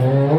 Oh.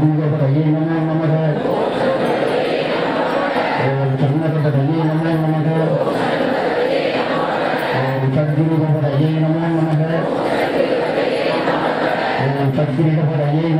சண்முகப்பதையே நமோ நமக ஓம் சண்முகப்பதையே நமோ நமக ஓம் சத்குருபதையே நமோ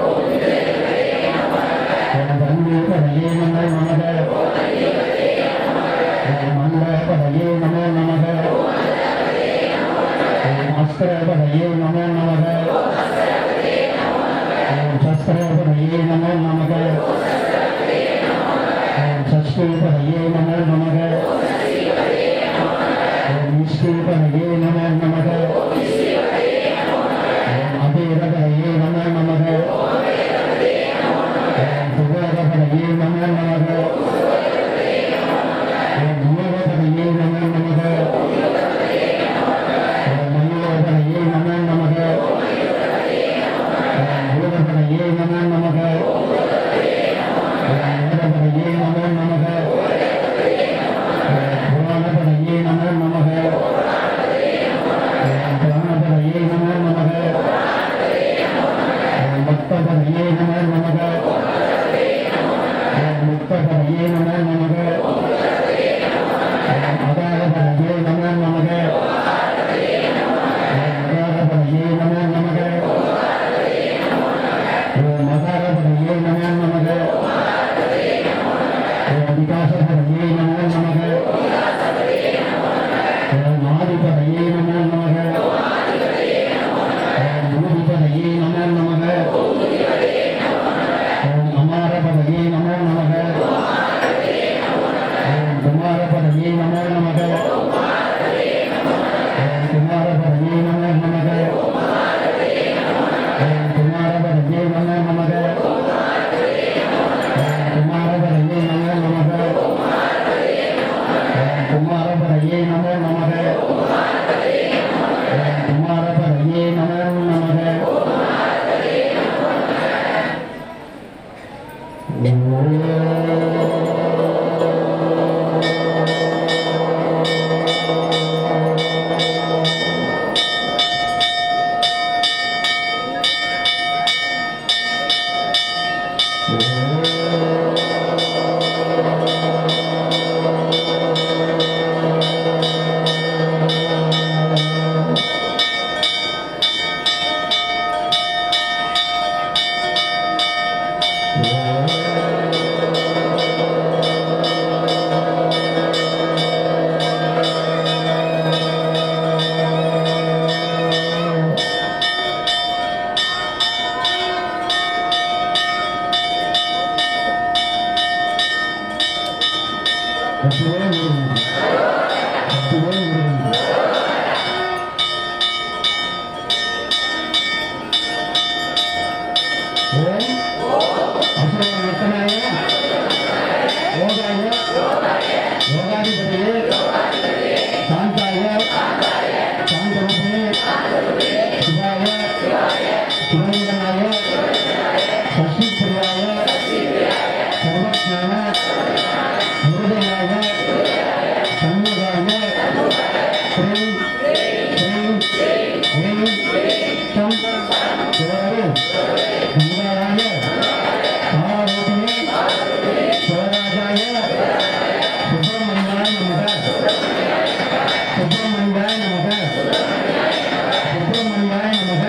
சுப்பிரமணியாய நமக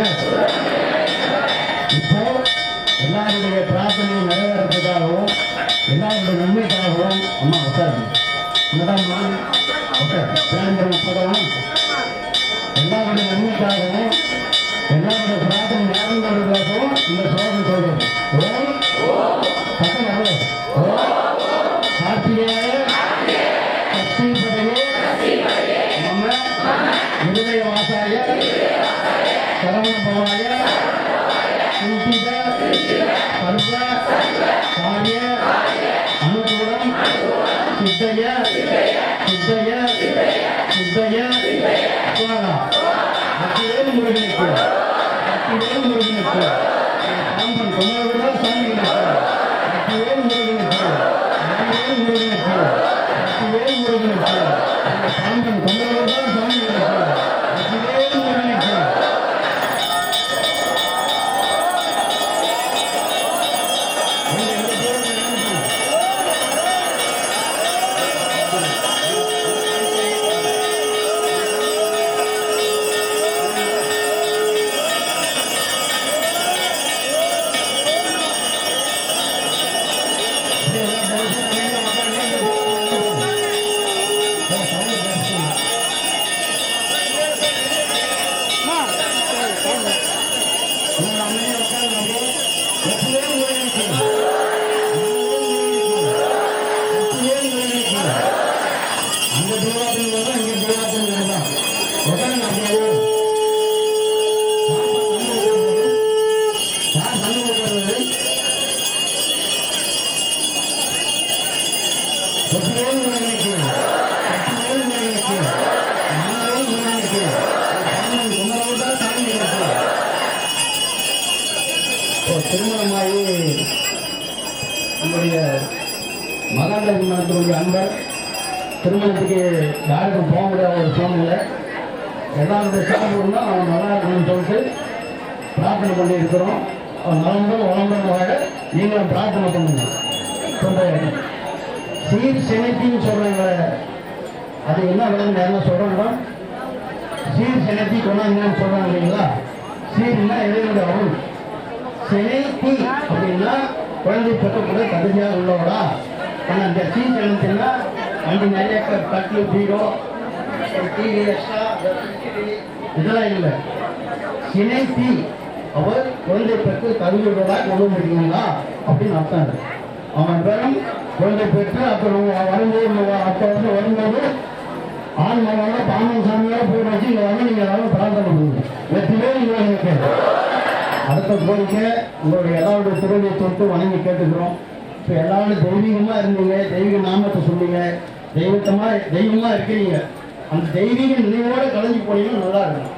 இப்போ எல்லாருடைய பிரார்த்தனையும் நிறைவேறதுக்காகவும் எல்லாருடைய நன்மைக்காகவும் அம்மா உட்காருங்க. மேடம்மா உட்கார் பேரம்பரம் உட்காரலாம் எல்லாருடைய நன்மைக்காகவும் எல்லாருடைய பிரார்த்தனை நிறைவேறதுக்காகவும் இந்த சோதனை சொல்றது ஓம். பக்கம் வரல ஓம். Karthikeya Hoa sen. திருமணமாகி நம்முடைய மகாநதி மனத்தினுடைய அன்பர் திருமணத்துக்கு யாருக்கும் போக முடியாத ஒரு சூழ்நிலை எல்லாருடைய சாப்பிடணும்னா அவன் நல்லா இருக்கணும்னு சொல்லிட்டு பிரார்த்தனை பண்ணி இருக்கிறோம் அவன் நலமுடன் வளமுடனாக நீங்களும் பிரார்த்தனை பண்ணுங்க சொல்றேன் சீர் செனத்தின்னு சொல்கிறாங்க அது என்ன விளங்க என்ன சொல்கிறாங்க சீர் செனத்தி கொண்டாங்கன்னு சொல்கிறாங்க இல்லைங்களா? சீர்னா இறைவனுடைய அருள். செனத்தி அப்படின்னா குழந்தை பெற்றக்கூடிய தகுதியாக உள்ளவடா ஆனால் இந்த சீர் செலுத்தினா வண்டி நிறைய கட்டில் பீரோ டிவி எக்ஸ்ட்ரா இதெல்லாம் இல்லை. சினைத்தி அவர் குழந்தை பெற்று தகுதியுள்ளதாக கொண்டு முடியுங்களா? அப்படின்னு அர்த்தம் அவன் பேரும் குழந்தை பெற்று அப்புறம் வரும்போது அப்போ வந்து வரும்போது ஆண் மகனோட பாமன் சாமியோட போய் வச்சு இங்கே வந்து நீங்கள் எல்லாரும் பிரார்த்தனை பண்ணுங்க. வெற்றிலே நீங்கள் எனக்கு அடுத்த கோரிக்கை உங்களுடைய எல்லாருடைய திருவிழியை தொட்டு வணங்கி கேட்டுக்கிறோம். இப்போ எல்லாரும் தெய்வீகமாக இருந்தீங்க தெய்வீக நாமத்தை சொன்னீங்க. தெய்வத்தமாக தெய்வமாக இருக்கிறீங்க. அந்த தெய்வீக நினைவோடு கலைஞ்சு போனீங்கன்னா நல்லா இருக்கும்.